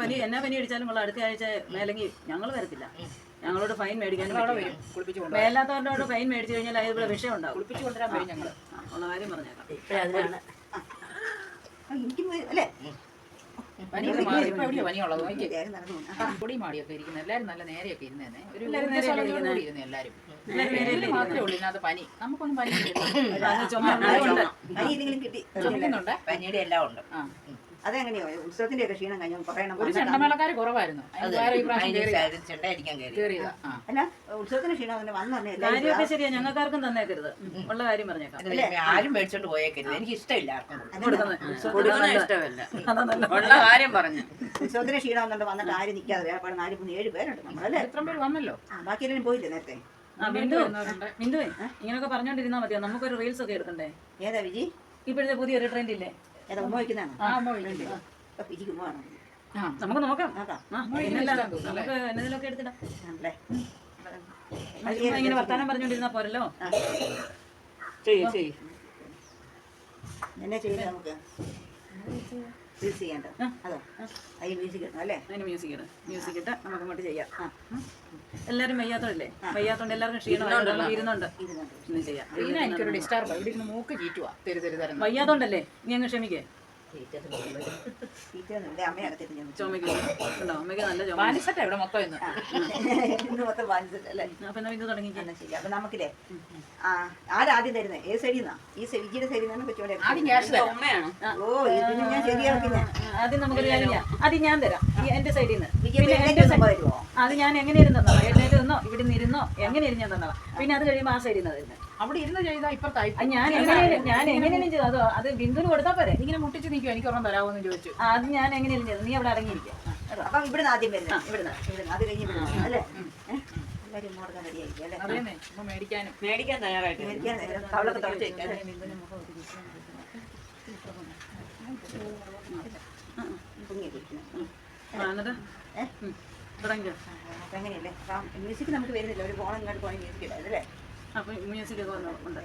പനി എന്നാ പനി അടിച്ചാലും നമ്മൾ അടുത്ത ആഴ്ച മേലെങ്കിൽ ഞങ്ങൾ വരത്തില്ല. ഞങ്ങളോട് ഫൈൻ മേടിക്കാനും മേലാത്തവരോട് ഫൈൻ മേടിച്ചു കഴിഞ്ഞാൽ അതിൽ ഇവിടെ വിഷയം ഉണ്ടാവും. കുളിപ്പിച്ചു കൊണ്ടുവരാൻ പോയി ഞങ്ങൾ. ആ, ഉള്ള കാര്യം പറഞ്ഞേക്കാം. അല്ലേ? പൊടി മാടിയൊക്കെ ഇരിക്കുന്നത് എല്ലാരും നല്ല നേരെയൊക്കെ ഇരുന്നേനെ. ഒരു എല്ലാരും ഇരുന്നു മാത്രമേ ഉള്ളൂ ഇതിനകത്ത് പനി. നമുക്കൊന്നും പനി പനിയുടെ എല്ലാം ഉണ്ട്. അതെങ്ങനെയോ? ഉത്സവത്തിന്റെ ഒക്കെ ക്ഷീണം കഴിഞ്ഞാൽ പറയണം ഒരു ചെണ്ടമേളക്കാർ കുറവായിരുന്നു. അല്ല ഉത്സവത്തിന് ക്ഷീണം തന്നെ വന്നു ശരിയാ. ഞങ്ങൾക്കാർക്കും തന്നേക്കരുത്. ഉള്ള കാര്യം പറഞ്ഞേക്കാം. ആരും മേടിച്ചോണ്ട് പോയേക്കരുത്. എനിക്ക് ഇഷ്ടമില്ല ഉള്ള കാര്യം പറഞ്ഞു. ഉത്സവത്തിന് ക്ഷീണം വന്നിട്ട് വന്നിട്ട് ആരും നിൽക്കാതെ വേറെ നാല് മൂന്ന് ഏഴ് പേരുണ്ട് നമ്മളല്ലേ? എത്ര പേര് വന്നല്ലോ. ബാക്കി എല്ലാവരും പോയില്ലേ നേരത്തെ? ബിന്ദു വരുന്നവരുണ്ട്. ഇങ്ങനെയൊക്കെ പറഞ്ഞോണ്ടിരുന്നാ മതിയോ? നമുക്കൊരു റീൽസ് ഒക്കെ എടുക്കണ്ടേ? ഏതാ വിജി? ഇപ്പോഴത്തെ പുതിയൊരു ട്രെൻഡ് ഇല്ലേ ഏതാ ഉമ്മ വയ്ക്കുന്നതാണോ. അപ്പൊ ഉമ്മ വേണം ആ നമുക്ക് നോക്കാം. നമുക്ക് എന്നതിലൊക്കെ എടുത്തിടാം. ഇങ്ങനെ വർത്താനം പറഞ്ഞോണ്ടിരുന്നാ പോരല്ലോ? ആ, ചെയ്യ് ചെയ്യ്. എന്നെ ചെയ്ത് നമുക്ക്. റീൽസ് ചെയ്യണ്ട. അതോ? അതിന് മ്യൂസിക് ഇടണം അല്ലേ? അതിന് മ്യൂസിക് ഇട് മ്യൂസിക് ഇട്ട് നമുക്ക് അങ്ങോട്ട് ചെയ്യാം. എല്ലാവരും വയ്യാത്തോണ്ടല്ലേ വയ്യാത്തോണ്ട് എല്ലാവർക്കും ക്ഷീണമായിട്ട് ഇരുന്നുണ്ട് ഇരുന്നുണ്ട്. ചെയ്യാം. എനിക്കൊരു ഡിസ്റ്റർബ് ഇവിടെ മൂക്ക് ചീറ്റുവാ. തെരു തെരു തരുന്നു വയ്യാത്തോണ്ടല്ലേ? നീ അങ്ങ് ക്ഷമിക്കേ. ബാലിസറ്റാ ഇവിടെ മൊത്തം ഇന്ന് ഇന്ന് മൊത്തം ബാധിച്ചിട്ട് അല്ലേ അപ്പൊ എന്നാ ഇത് തുടങ്ങിക്കേ എന്നാ ശരി അപ്പൊ നമുക്കില്ലേ? ആ ആരാദ്യം തരുന്നത് ഏത് സൈഡിൽ നിന്നാ? ഈ സൈ- വിജിയുടെ സൈഡിൽ നിന്നാണ് കൊച്ചുകൂടെ ആദ്യം ക്യാഷ് തരാം. ഉമ്മയാണ് ഓ ഇതിന് ഞാൻ ശരിയാക്കി ഞാൻ. ആദ്യം നമുക്കൊരു കാര്യം ചെയ്യാം. അത് ഞാൻ തരാം. എന്റെ സൈഡിൽ നിന്ന് അത് ഞാൻ എങ്ങനെ ഇരുന്നോ എഴുന്നേറ്റ് നിന്നോ? ഇവിടെ നിന്ന് ഇരുന്നോ? എങ്ങനെ ഇരുന്ന് ഞാൻ തന്നോളാം? പിന്നെ അത് കഴിയുമ്പോൾ ആ സൈഡിൽ നിന്ന് തരുന്നത് അവിടെ ഇരുന്ന് ചെയ്താ ഇപ്പുറത്തായി ഞാൻ ഞാൻ എങ്ങനെയാണ് ചെയ്തു. അതോ അത് ബിന്ദുന് കൊടുത്താൽ പോരെ. ഇങ്ങനെ മുട്ടിച്ച് നിൽക്കും എനിക്ക് ഒരെണ്ണം തരാമോന്ന് ചോദിച്ചു. അത് ഞാൻ എങ്ങനെയാണ് ചെയ്തത് നീ അവിടെ അടങ്ങിയിരിക്കുക അപ്പൊ ഇവിടുന്ന് ആദ്യം വരുന്ന. ഇവിടുന്ന് ഇവിടുന്ന്. അത് കഴിഞ്ഞ് ഇവിടുന്ന് അല്ലേ? എല്ലാവരും റെഡിയായിരിക്കും അല്ലേ? മേടിക്കാനും. മേടിക്കാൻ തയ്യാറായിട്ട് മേടിക്കാൻ കവളൊക്കെ അങ്ങനെയല്ലേ? മ്യൂസിക് നമുക്ക് വരുന്നില്ല. ഒരു ഫോൺ ഇങ്ങോട്ട് പോയി മ്യൂസിക് ഇടാം അല്ലേ? അപ്പൊ മ്യൂസിക് ഒക്കെ ഒന്ന് ഉണ്ട്.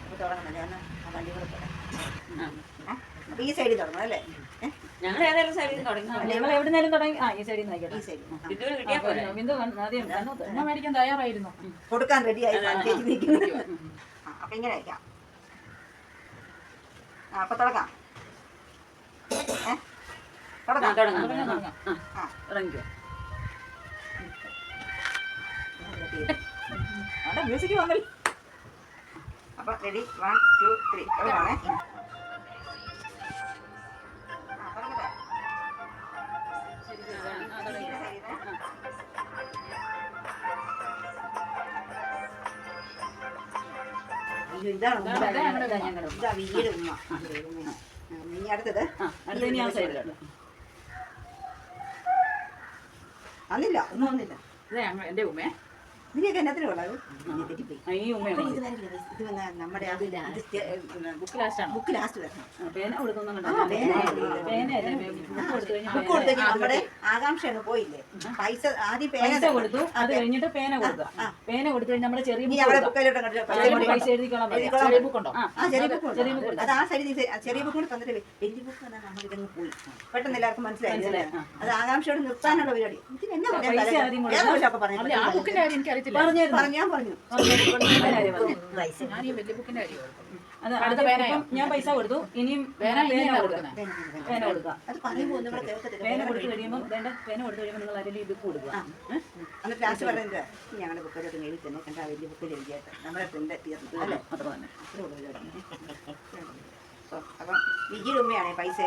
അപ്പൊ തുടങ്ങണം ഞാൻ ആ വണ്ടി കൂടെ പോരാം ആ. അപ്പൊ ഈ സൈഡിൽ തുടങ്ങണം അല്ലേ ഞങ്ങൾ ഏതായാലും സൈഡിൽ തുടങ്ങി ഞങ്ങൾ എവിടുന്നേലും തുടങ്ങി ആ. ഈ സൈഡിൽ നിന്ന് ഈ ആയിക്കോട്ടെ സൈഡിൽ ബിന്ദു ആദ്യം ഉമ്മ മേടിക്കാൻ തയ്യാറായിരുന്നു? കൊടുക്കാൻ റെഡിയായി അപ്പൊ ഇങ്ങനെ അയക്കാം ആ അപ്പൊ തുടങ്ങാം? തുടങ്ങാം. തുടങ്ങാം. തുടങ്ങിക്കോ. അവിടെ മ്യൂസിക് വന്നല്ലോ. അപ്പൊ റെഡി വൺ ടു ത്രീ എവിടെയാണേ? ഇതാണ് വീട് ഉമ്മ. ഇനി അടുത്തത്. വന്നില്ല ഒന്നും വന്നില്ല ഇതേ എന്റെ ഉമ്മേ. ഇതിനൊക്കെ എന്നത്തിന് കൊള്ളാം ഇത് തെറ്റിപ്പോയി ഉമ്മയാണ് ഇത് വരില്ല, ഇത്. വന്നാ നമ്മുടെ അത് ഇത് സ്റ്റേ- ബുക്ക് ലാസ്റ്റ്. ആണ്? ബുക്ക് ലാസ്റ്റ് വരണം. പേന കൊടുക്കുന്നു ആ, പേന. പേനയല്ലേ ബുക്ക് കൊടുത്തു കഴിഞ്ഞാൽ ബുക്ക് കൊടുത്തു കഴിഞ്ഞാൽ നമ്മുടെ ആകാംക്ഷ അങ്ങ് പോയില്ലേ? പൈസ ആദ്യം പേന പൈസ കൊടുത്തു. അത് കഴിഞ്ഞിട്ട് പേന കൊടുക്കുക. പേന കൊടുത്തു കഴിഞ്ഞാൽ നമ്മുടെ ചെറിയ ഇനി ബുക്ക് അവിടെ കൊടുക്കുക. ബുക്കിലോട്ട് അങ്ങോട്ട് പൈസ ചെറിയ കൊടുക്കണം. പൈസ പറയാം ആ ആ ചെറിയ ബുക്ക് ചെറിയ ബുക്ക് അത് ആ സൈഡിൽ ചെറിയ ബുക്ക് കൂടെ തന്നിട്ട് വലിയ ബുക്ക് നമ്മൾ ഇതങ്ങ് പോയി. പെട്ടെന്ന് എല്ലാവർക്കും മനസ്സിലായി. മനസ്സിലായി, ആ. അത് ആകാംക്ഷയോട് നിർത്താനുള്ള പരിപാടി. ഇതിന് എന്നാ പൈസ ആദ്യം പറഞ്ഞു അല്ല ആ ബുക്കിന്റെ കാര്യം എനിക്ക് പറഞ്ഞു ഞാൻ പറഞ്ഞു. ഞാൻ ഈ വലിയ ബുക്കിന്റെ കാര്യം ഓർക്കുന്നു. അത് അടുത്ത ആദ്യം പേനയോ? ഇപ്പം ഞാൻ പൈസ കൊടുത്തു. ഇനിയും പേന പേന കൊടുക്കുക കൊടുക്കുന്നത് പേന, അത് പറയുമ്പോൾ കേൾക്കത്തില്ല. പേന കൊടുത്തു കഴിയുമ്പോൾ വേണ്ട പേന കൊടുത്തു കഴിയുമ്പോൾ നിങ്ങൾ അതിൽ ബുക്ക് കൊടുക്കുക. ഏ? എന്നിട്ട് ലാസ്റ്റ് പറയുന്നത് ഞങ്ങളുടെ ബുക്കിലോട്ട് എഴുതി തന്നെ കണ്ട വലിയ ബുക്കിൽ എഴുതിയായിട്ട് നമ്മുടെ ഫ്രണ്ട് തീർന്നു അല്ലേ? അത്ര തന്നെ. അത്രേ ഉള്ളൂ പരിപാടി. ഓ, അപ്പം വിജിയുടെ ഉമ്മയാണേ പൈസ.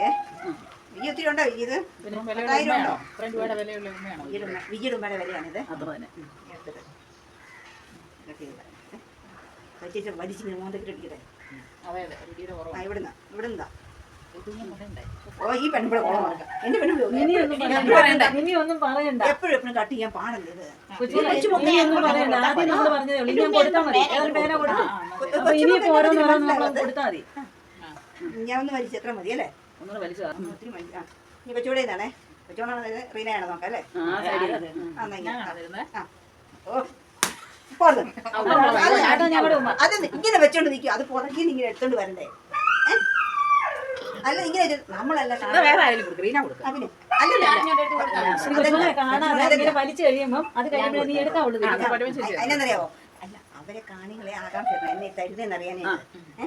വിജി ഒത്തിരി ഉണ്ടോ വിജി ഇത് പിന്നെ വിലയുള്ള പത്തായിരം ഉമ്മയാണോ ഉണ്ടോ? ഇത്രയും രൂപയുടെ വിലയുള്ള ഉമ്മയാണോ? വിജിയുടെ ഉമ്മ വിജിയുടെ ഉമ്മയുടെ വിലയാണിത്. അത്ര തന്നെ. മോന്തക്കിട്ട് അടിക്കട്ടെ അതെ അതെ. കുറവാണ് ഇവിടുന്ന് ഇവിടുന്ന്. ഇതൊന്നും ഓ ഈ പെൺപിടെ കുളം നടക്കാം എന്റെ ഇനിയൊന്നും പെൺപിടി പറയണ്ട. എപ്പോഴും എപ്പോഴും കട്ട് ചെയ്യാൻ പാടല്ലേ ഇത്? കൊച്ചി ഇനിയൊന്നും പറയണ്ട. ആദ്യം നമ്മൾ പറഞ്ഞതേ ഉള്ളൂ. ഞാൻ ഒന്ന് വലിച്ച് എത്ര മതി അല്ലേ. ഒത്തിരി മതി ആ. ഇനി കൊച്ചുകൂടെ ഇതാണേ. കൊച്ചുകൂടെ റീനയാണ് നോക്കാം അല്ലേ? ആ. ഓ. അത് ഇങ്ങനെ വെച്ചോണ്ട് നിൽക്കും അത് പുറകിൽ ഇങ്ങനെ എടുത്തോണ്ട് വരണ്ടേ? അല്ല ഇങ്ങനെ നമ്മളല്ല അത് വേറെ ആയാലും കൊടുക്കും. റീന കൊടുക്കും. അതിന്. അല്ലല്ല ഒരു കൊച്ചുമോനെ കാണാതെ ഇങ്ങനെ വലിച്ചു കഴിയുമ്പം അത് കഴിയുമ്പോഴേ നീ എടുക്കാവുള്ളൂ ആ, അത് പറ്റുമ്പോൾ ശരി. അതിനെന്നറിയാവോ അല്ല അവരെ കാണികളെ ആകാംക്ഷ എന്നെ തരുന്നതെന്ന് അറിയാനേ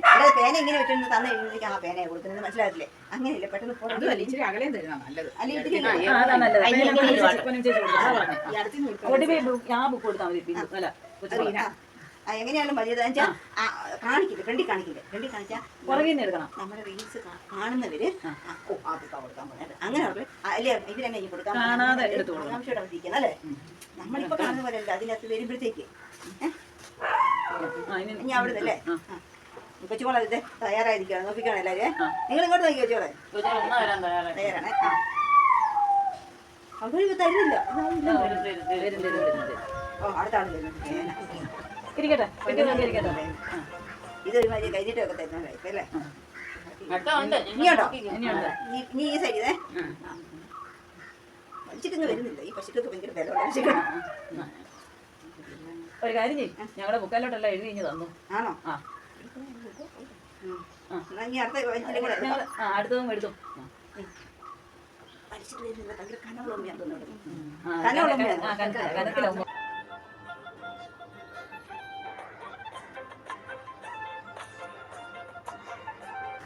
അല്ലാതെ പേന ഇങ്ങനെ വെച്ചോണ്ട് തന്നു കഴിയുമ്പോഴേക്കും ആ പേനയെ കൊടുക്കുന്നത്. മനസ്സിലായില്ലേ? അങ്ങനെയല്ലേ പെട്ടെന്ന് പുറത്ത്. ഈ ബു- ആ ബുക്ക് കൊടുത്താൽ മതി. അല്ല. കൊച്ചുമോളെ. ആ, ആ, എങ്ങനെയാലും മതി. വെച്ചാൽ കാണിക്കില്ല. ഫ്രണ്ടിൽ കാണിക്കില്ല. ഫ്രണ്ടിൽ കാണിച്ചാൽ പുറകിൽ നിന്ന് എടുക്കണം. നമ്മുടെ റീൽസ് കാണുന്നവര് ഓ കൊടുക്കാൻ പറഞ്ഞത് അങ്ങനെ. അല്ലേ? ഇവരെന്നെ ഈ കൊടുക്കാൻ. ആകാംക്ഷയോടെ അല്ലേ? നമ്മളിപ്പോ കാണുന്ന പോലെ അല്ല അതിനകത്ത് വരുമ്പോഴത്തേക്ക് ഇനി അവിടുന്ന് അല്ലേ. കൊച്ചുമോളെ തയ്യാറായിരിക്കണം നോക്കിക്കണം എല്ലാവരും നിങ്ങൾ ഇങ്ങോട്ട് നോക്കി കൊച്ചുമോളെ? തയ്യാറാണ്. അവർ തരുന്നില്ല. ഇരിക്കട്ടെ ഇരിക്കട്ടെ ഇതൊരു മാതിരി കഴിഞ്ഞിട്ടൊക്കെ തരുന്നതായിരിക്കും അല്ലേ? അടുത്ത ഉണ്ട് ഇനിയുണ്ടോ? ഇനിയുണ്ട്. ഈ- ഇനി ഈ സൈഡിൽ വലിച്ചിട്ടൊന്നും വരുന്നില്ല. ഈ ഭയങ്കര. ഒരു കാര്യം ചെയ്യും. ഞങ്ങളുടെ ബുക്കാലോട്ടെല്ലാം എഴുതി കഴിഞ്ഞ് തന്നു. ആണോ? ആ. അടുത്തതും എടുത്തു. വലിച്ചിട്ട് വരുന്നില്ല ഭയങ്കര ഉമ്മയാന്ന് തോന്നുന്നു.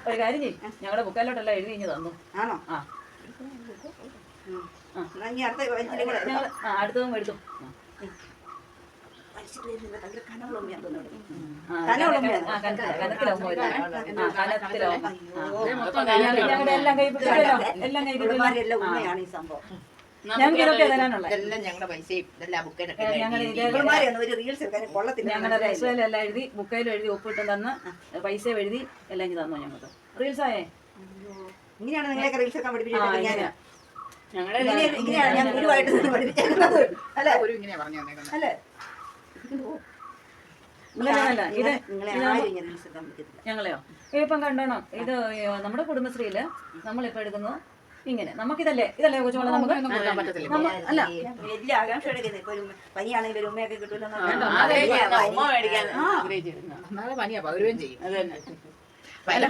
ഒരു കാര്യം ചെയ്യും. ഞങ്ങളുടെ ബുക്കാലോട്ടെല്ലാം എഴുതി കഴിഞ്ഞ് തന്നു. ആണോ? ആ. ഞങ്ങൾ അടുത്തതും എടുത്തു. എല്ലാം കൈ എല്ലാം കൈ ഉമ്മയാണ് ഈ സംഭവം. ഞങ്ങൾക്ക് ഇതൊക്കെ തരാനുള്ളത്. ഇതെല്ലാം ഞങ്ങളുടെ പൈസയും ഇതെല്ലാം ബുക്കിനൊക്കെ ഒരു റീൽസ് എടുക്കാൻ കൊള്ളത്തില്ല. ഞങ്ങളുടെ രജിസ്റ്ററിലെല്ലാം എഴുതി ബുക്കയിലും എഴുതി ഒപ്പിട്ട് തന്ന് പൈസ എഴുതി എല്ലാം ഇങ്ങ് തന്നു ഞങ്ങൾക്ക്. റീൽസ് ആയേ? ഇങ്ങനെയാണ് നിങ്ങളെയൊക്കെ റീൽസ് പഠിപ്പിച്ചത് ഞാൻ ഇങ്ങനെയാണ് ഞാൻ ഗുരുവായിട്ട് അല്ലേ? ഇങ്ങനെയാ പറഞ്ഞു തന്നേക്കുന്നത്. അല്ലേ? ഞങ്ങളെയോ? ഇപ്പം കണ്ടോണം. ഇത് നമ്മുടെ കുടുംബശ്രീയിൽ നമ്മളിപ്പോ എടുക്കുന്നു ഇങ്ങനെ. നമുക്കിതല്ലേ ഇതല്ലേ കൊച്ചുമോളെ നമുക്ക്? ഒന്നും കൊടുക്കാൻ പറ്റത്തില്ല. അല്ല. വലിയ. ഇപ്പൊ പനിയാണെങ്കിൽ ഒരു ഉമ്മയൊക്കെ കിട്ടൂലെന്ന് പല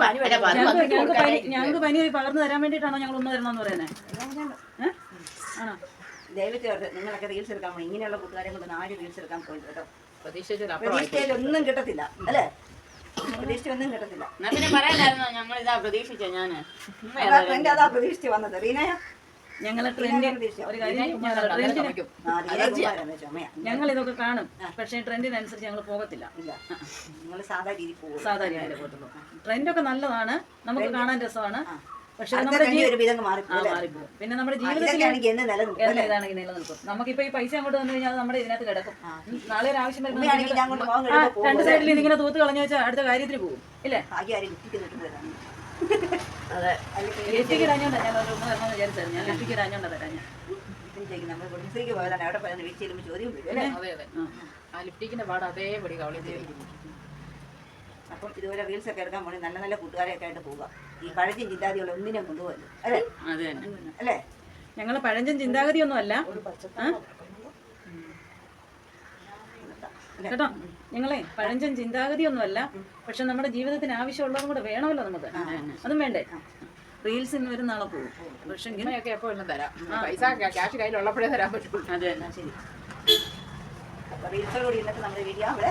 ഞങ്ങൾക്ക് പനി പകർന്നു തരാൻ വേണ്ടിയിട്ടാണോ ഞങ്ങൾ ഉമ്മ തരണമെന്ന് പറയുന്നത് ആണോ? നിങ്ങളൊക്കെ റീൽസ് എടുക്കാൻ പോയി. ഇങ്ങനെയുള്ള കൂട്ടുകാരെ കൊണ്ട് നാല് റീൽസ് എടുക്കാൻ പോയി കേട്ടോ. ഒന്നും കിട്ടത്തില്ല. അല്ലേ? പ്രതീക്ഷിച്ച ഒന്നും കിട്ടത്തില്ല. എന്നാ പിന്നെ പറയാനായിരുന്നു? ഞങ്ങൾ ഇതാ പ്രതീക്ഷിച്ച ഞാൻ അതാ ട്രെൻഡ് അതാ പ്രതീക്ഷിച്ച് വന്നത്. റീനയ? ഞങ്ങൾ ട്രെൻഡ് ഒരു കാര്യം ഞങ്ങൾ ഇതൊക്കെ കാണും. പക്ഷേ ട്രെൻഡിനനുസരിച്ച് ഞങ്ങൾ പോകത്തില്ല. ഇല്ല. നിങ്ങൾ സാധാ രീതി പോകും സാധാരണ പോകത്തുള്ളൂ. ട്രെൻഡൊക്കെ നല്ലതാണ്. നമുക്ക് കാണാൻ രസമാണ്. പക്ഷെ നമ്മുടെ മാറിപ്പോകും പിന്നെ നമ്മുടെ എന്ന് നിലനിൽക്കും നമുക്കിപ്പോ ഈ പൈസ അങ്ങോട്ട് വന്നു കഴിഞ്ഞാൽ നമ്മുടെ ഇതിനകത്ത് കിടക്കും. നാളെ ഒരു ആവശ്യം വരുമ്പോൾ രണ്ട് സൈഡിൽ ഇതിങ്ങനെ തൂത്ത് കളഞ്ഞു വെച്ചാൽ അടുത്ത കാര്യത്തിന് പോകും ഇല്ലേ? അതെ. ലിഫ്റ്റിക്ക് ഇടാഞ്ഞോണ്ടാ ഞാൻ ഒരു ഉമ്മ തരണമെന്ന് വിചാരിച്ചത് ഞാൻ ലിഫ്റ്റിക്ക് ഇടാഞ്ഞോണ്ടാ തരാം ഞാൻ നമ്മൾ കുടുംബശ്രീക്ക് പോയതാണ് അവിടെ പോയാൽ വീട്ടിൽ ചെല്ലുമ്പോൾ ചോദ്യം വരും അല്ലേ? അതെ അതെ. ആ. ലിപ്റ്റിക്കിന്റെ പാട് അതേപടി കവളി അപ്പം ഇതുപോലെ റീൽസ് ഒക്കെ എടുക്കാൻ പോണി നല്ല നല്ല കൂട്ടുകാരെയൊക്കെ ആയിട്ട് പോവുക. ഈ പഴഞ്ചൻ ചിന്താദികൾ ഒന്നിനെ കൊണ്ടുപോകല്ലോ അല്ലേ? അത് തന്നെ. അല്ലേ? ഞങ്ങൾ പഴഞ്ചൻ ചിന്താഗതിയൊന്നും അല്ല. കേട്ടോ? ഞങ്ങളെ പഴഞ്ചൻ ചിന്താഗതിയൊന്നും അല്ല. പക്ഷെ നമ്മുടെ ജീവിതത്തിന് ആവശ്യമുള്ളതും കൂടെ വേണമല്ലോ നമുക്ക്. അതും വേണ്ടേ? ഇന്ന് വരുന്ന നാളെ പോകും പക്ഷെ ഇങ്ങനെയൊക്കെ എപ്പോ എല്ലാം തരാം. പൈസ ക്യാഷ് കയ്യിലുള്ളപ്പോഴേ തരാൻ പറ്റുള്ളൂ. അതെ. തന്നെ ശരി. അപ്പോൾ റീൽസോടുകൂടി ഇന്നത്തെ നമ്മുടെ വീഡിയോ അവിടെ